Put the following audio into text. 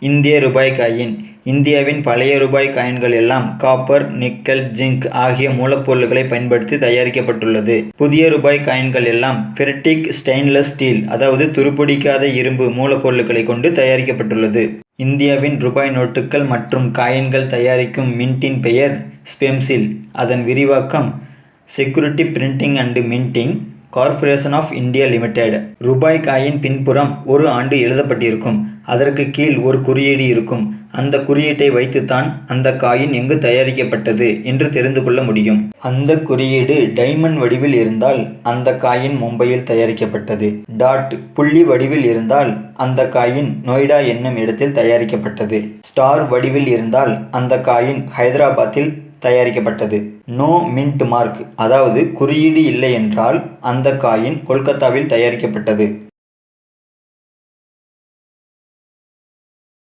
இந்திய ரூபாய் காயின். இந்தியாவின் பழைய ரூபாய் காயின்கள் எல்லாம் காப்பர் நிக்கல் ஜிங்க் ஆகிய மூலப்பொருட்களை பயன்படுத்தி தயாரிக்கப்பட்டுள்ளது. புதிய ரூபாய் காயின்கள் எல்லாம் ஃபெர்டிக் ஸ்டெயின்லெஸ் ஸ்டீல் அதாவது துருப்பிடிக்காத இரும்பு மூலப்பொருட்களை கொண்டு தயாரிக்கப்பட்டுள்ளது. இந்தியாவின் ரூபாய் நோட்டுகள் மற்றும் காயின்கள் தயாரிக்கும் மின்ட்டின் பெயர் ஸ்பெம்சில். அதன் விரிவாக்கம் security printing and minting corporation of India limited. ரூபாய் காயின் பின்புறம் ஒரு ஆண்டு எழுதப்பட்டிருக்கும். அதற்கு கீழ் ஒரு குறியீடு இருக்கும். அந்த குறியீட்டை வைத்துத்தான் அந்த காயின் எங்கு தயாரிக்கப்பட்டது என்று தெரிந்து கொள்ள முடியும். அந்த குறியீடு டைமண்ட் வடிவில் இருந்தால் அந்த காயின் மும்பையில் தயாரிக்கப்பட்டது. டாட் புள்ளி வடிவில் இருந்தால் அந்த காயின் நொய்டா என்னும் இடத்தில் தயாரிக்கப்பட்டது. ஸ்டார் வடிவில் இருந்தால் அந்த காயின் ஹைதராபாத்தில் தயாரிக்கப்பட்டது. நோ மின்ட் மார்க் அதாவது குறியீடு இல்லை என்றால் அந்த காயின் கொல்கத்தாவில் தயாரிக்கப்பட்டது.